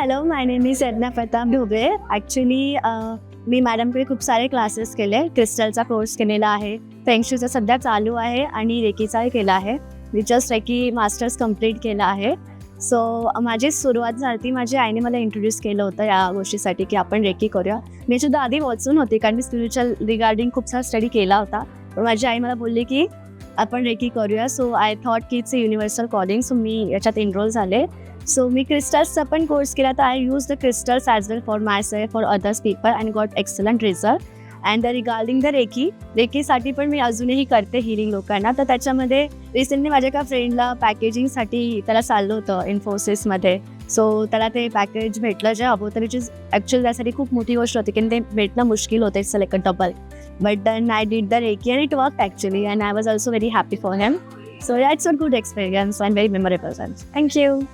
Hello my name is Yadnya Pratap Dhobale actually मी मॅडमकडे खूप सारे क्लासेस केले. क्रिस्टलचा कोर्स केलेला आहे. फेंगशूचा सध्या चालू आहे आणि रेकीचाही केला आहे. मी जस्ट रेकी मास्टर्स कंप्लीट केला आहे. सो माझी सुरुवात झाली ती माझ्या आईने मला इंट्रोड्यूस केलं होतं या गोष्टीसाठी की आपण रेकी करूया. मी सुद्धा आधी वाचून होती कारण मी स्पिरिच्युअल रिगार्डिंग खूप सारा स्टडी केला होता. पण माझी आई मला बोलली की आपण रेकी करूया. सो आय थॉट की it's a universal calling so मी याच्यात एनरोल झाले. सो मी क्रिस्टल्सचा पण कोर्स केला. तर I use the crystals as well for my self for others people and got excellent result and the regarding the reiki रेकीसाठी पण मी अजूनही करते हिलिंग लोकांना. तर त्याच्यामध्ये रिसेंटली माझ्या एका फ्रेंडला पॅकेजिंगसाठी त्याला चाललं होतं इन्फोसिसमध्ये सो त्याला ते पॅकेज भेटलं. जे हवं तर इज ॲक्च्युअली त्यासाठी खूप मोठी गोष्ट होती की ते भेटणं मुश्किल होते it's like a double But then I did the Reiki and it worked actually, and I was also very happy for him. So yeah, it's a good experience and very memorable. Thank you.